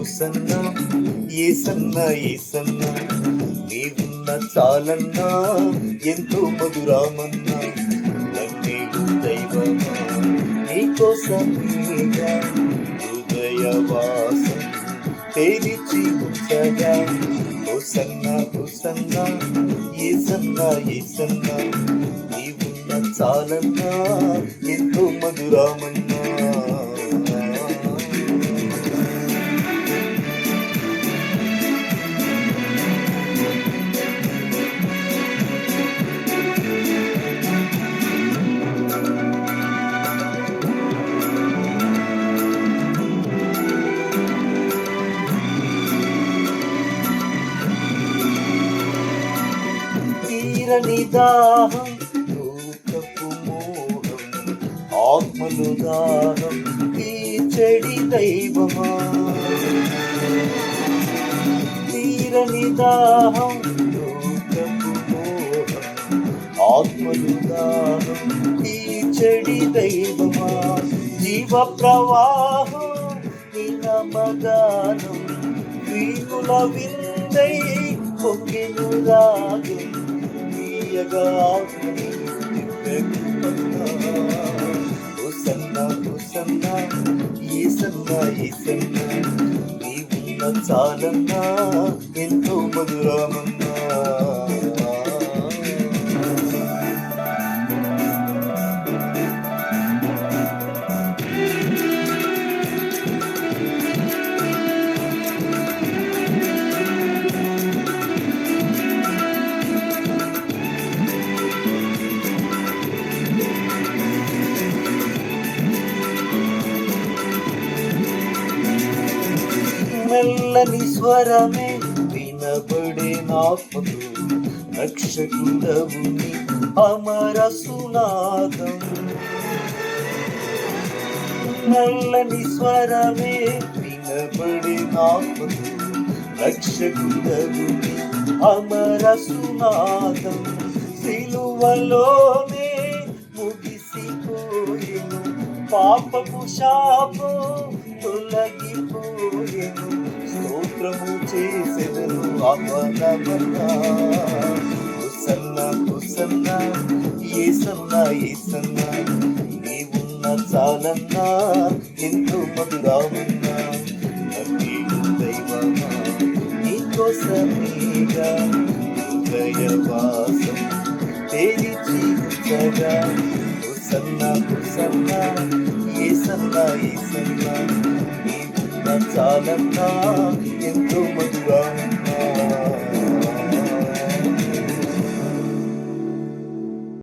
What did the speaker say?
Hosanna ఏసన్న ఏసన్న నీవున్న చాలన్నా ఎంతో మధురామన్నా నన్నేడు దైవమా నీకోసమేగా హృదయవాసం తెరిచి ఉంచగా హుసన్న హుసన్న ఏసన్న ఏసన్న నీవున్న చాలన్నా ఎంతో మధురామన్నా. తీరని దాహం లోకపు మోహం ఆత్మలు దాహం తీర్చడి దైవమా? తీరని దాహం లోకపు మోహం ఆత్మలు దాహం తీర్చడి దైవమా? జీవ ప్రవాహం నినమగానం వీణుల విందై పొంగిను రాగం తీయగా ఆత్మని హుసన్న హుసన్న ఈసన్న నీవున్న చాలన్నా ఎంతో మధురామన్నా మెల్లని స్వరమే వినబడే నాపదు రక్షకుడవుని అమర సునాదం. మెల్లని స్వరమే వినబడే నాపదు రక్షకుడవుని అమర సునాదం. సిలువలోనే ముగిసిపోయిను పాపపు శాపం హుసన్న హుసన్న ఏసన్న ఏసన్న నీవున్న చాలన్నా ఎంతో మధురామన్నా దైవమా నీకోసమేగా హృదయవాసం తెరిచి ఉంచగా హుసన్న హుసన్న ఏసన్న ఏసన్న నీవున్న చాలన్నా